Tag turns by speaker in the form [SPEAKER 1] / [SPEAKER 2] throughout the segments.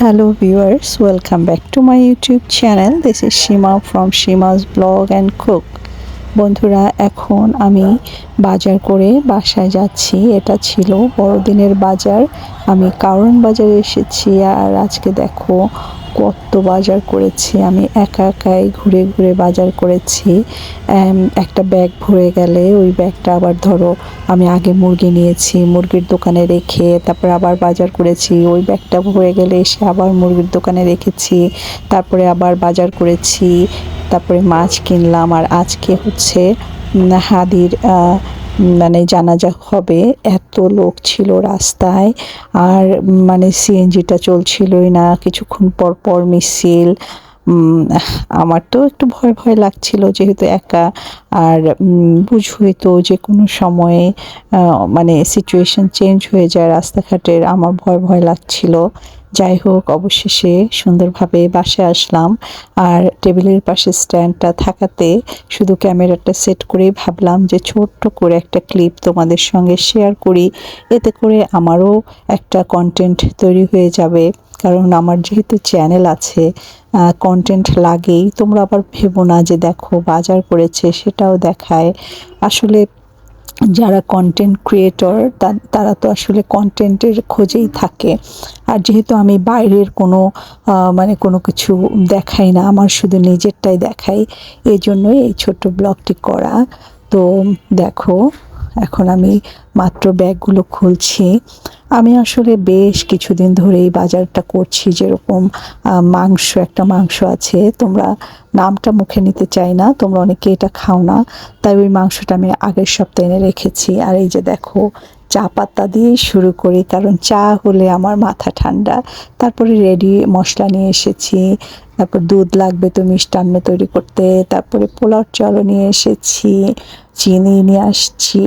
[SPEAKER 1] hello viewers welcome back to my youtube channel. This is shima from shima's blog and cook. বন্ধুরা, এখন আমি বাজার করে বাসায় যাচ্ছি। এটা ছিল বড়দিনের বাজার। আমি কারণ বাজারে এসেছি আর আজকে দেখো কত বাজার করেছি। আমি একা একাই ঘুরে ঘুরে বাজার করেছি। একটা ব্যাগ ভরে গেলে ওই ব্যাগটা আবার ধরো আমি আগে মুরগি নিয়েছি, মুরগির দোকানে রেখে তারপর আবার বাজার করেছি। ওই ব্যাগটা ভরে গেলে এসে আবার মুরগির দোকানে রেখেছি। তারপরে আবার বাজার করেছি। তারপরে মাছ কিনলাম আর আজকে হচ্ছে হাদির মানে জানাজা হবে। এত লোক ছিল রাস্তায় আর মানে সিএনজিটা চলছিলই না। কিছুক্ষণ পর পর মিছিল আমার তো একটু ভয় ভয় লাগছিল যেহেতু একা। আর উম, বুঝই তো যে কোনো সময়ে মানে সিচুয়েশন চেঞ্জ হয়ে যায় রাস্তাঘাটের আমার ভয় ভয় লাগছিল। যাই হোক, অবশেষে সুন্দরভাবে বাসায় আসলাম। আর টেবিলের পাশে স্ট্যান্ডটা থাকাতে শুধু ক্যামেরাটা সেট করেই ভাবলাম যে ছোট্ট করে একটা ক্লিপ তোমাদের সঙ্গে শেয়ার করি। এতে করে আমারও একটা কন্টেন্ট তৈরি হয়ে যাবে। কারণ আমার যেহেতু চ্যানেল আছে কন্টেন্ট লাগেই। তোমরা আবার ভেবো না যে দেখো, বাজার করেছে, সেটাও দেখায়। আসলে যারা কন্টেন্ট ক্রিয়েটর তারা তো আসলে কন্টেন্টের খোঁজেই থাকে। আর যেহেতু আমি বাইরের কোনো মানে কোনো কিছু দেখাই না, আমার শুধু নিজেরটাই দেখাই এই জন্যই এই ছোট্ট ব্লগটি করা। তো দেখো এখন আমি মাত্র ব্যাগগুলো খুলছি। আমি আসলে বেশ কিছুদিন ধরেই বাজারটা করছি যেরকম মাংস, একটা মাংস আছে। তোমরা নামটা মুখে নিতে চাই না, তোমরা অনেকে এটা খাও না। তাই ওই মাংসটা আমি আগের সপ্তাহে এনে রেখেছি। আর এই যে দেখো চা পাতা দিয়েই শুরু করি, কারণ চা হলে আমার মাথা ঠান্ডা। তারপরে রেডি মশলা নিয়ে এসেছি, তারপর দুধ লাগবে তো মিষ্টান্ন তৈরি করতে, তারপরে পোলাও চালও নিয়ে এসেছি, চিনি নিয়ে আসছি।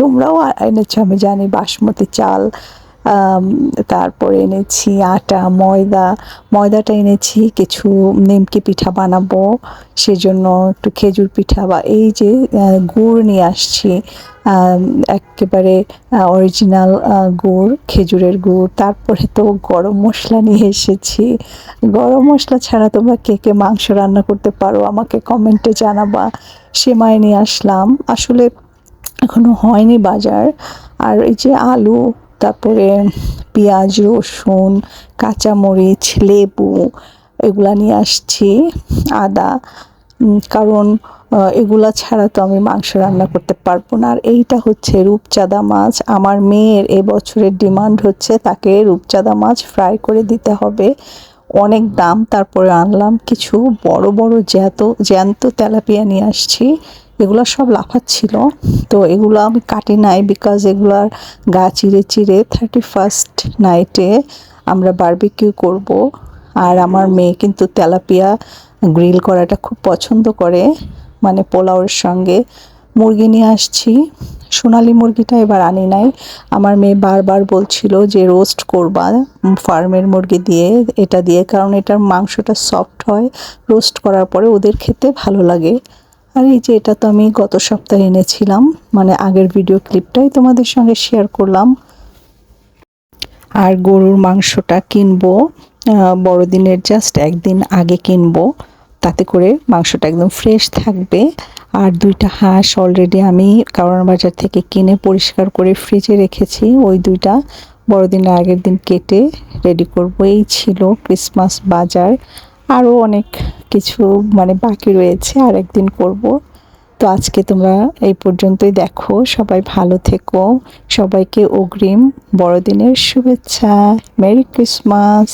[SPEAKER 1] তোমরাও এনেছো, আমি জানি, বাসমতি চাল তারপরে এনেছি আটা, ময়দা। ময়দাটা এনেছি, কিছু নিমকি পিঠা বানাবো। সেজন্য একটু খেজুর পিঠা বা এই যে গুড় নিয়ে আসছি। একেবারে অরিজিনাল গুড়, খেজুরের গুড়। তারপরে তো গরম মশলা নিয়ে এসেছি। গরম মশলা ছাড়া তোমরা কে কে মাংস রান্না করতে পারো আমাকে কমেন্টে জানাবা। সেমাই নিয়ে আসলাম। আসলে এখনও হয়নি বাজার। আর এই যে আলু তারপরে পেঁয়াজ, রসুন, কাঁচামরিচ, লেবু এগুলা নিয়ে আসছি, আদা। কারণ এগুলা ছাড়া তো আমি মাংস রান্না করতে পারব না। আর এইটা হচ্ছে রূপচাঁদা মাছ। আমার মেয়ের এবছরের ডিমান্ড হচ্ছে তাকে রূপচাঁদা মাছ ফ্রাই করে দিতে হবে। অনেক দাম, তারপরে আনলাম। কিছু বড় বড় জ্যান্ত জ্যান্ত তেলাপিয়া নিয়ে আসছি। এগুলো সব লাফাচ্ছিল। তো এগুলো আমি কাটি নাই বিকজ এগুলার গা চিরে চিরে থার্টি ফার্স্ট নাইটে আমরা বারবিকিউ করব। আর আমার মেয়ে কিন্তু তেলাপিয়া গ্রিল করাটা খুব পছন্দ করে। মানে পোলাওয়ের সঙ্গে মুরগি নিয়ে আসছি। সোনালি মুরগিটা এবার আনি নাই। আমার মেয়ে বারবার বলছিল যে রোস্ট করবা ফার্মের মুরগি দিয়ে, এটা দিয়ে। কারণ এটার মাংসটা সফট হয়। রোস্ট করার পরে ওদের খেতে ভালো লাগে। আর এই যে এটা তো আমি গত সপ্তাহে এনেছিলাম মানে আগের ভিডিও ক্লিপটাই তোমাদের সঙ্গে শেয়ার করলাম। আর গরুর মাংসটা কিনবো বড়দিনের জাস্ট একদিন আগে কিনবো, তাতে করে মাংসটা একদম ফ্রেশ থাকবে। আর দুইটা হাঁস অলরেডি আমি কারণ বাজার থেকে কিনে পরিষ্কার করে ফ্রিজে রেখেছি। ওই দুইটা বড়দিনের আগের দিন কেটে রেডি করব। এই ছিল ক্রিসমাস বাজার। আরও অনেক কিছু মানে বাকি রয়েছে আর একদিন করব। তো আজকে তোমরা এই পর্যন্তই দেখো। সবাই ভালো থেকো। সবাইকে অগ্রিম বড়দিনের শুভেচ্ছা। Merry Christmas!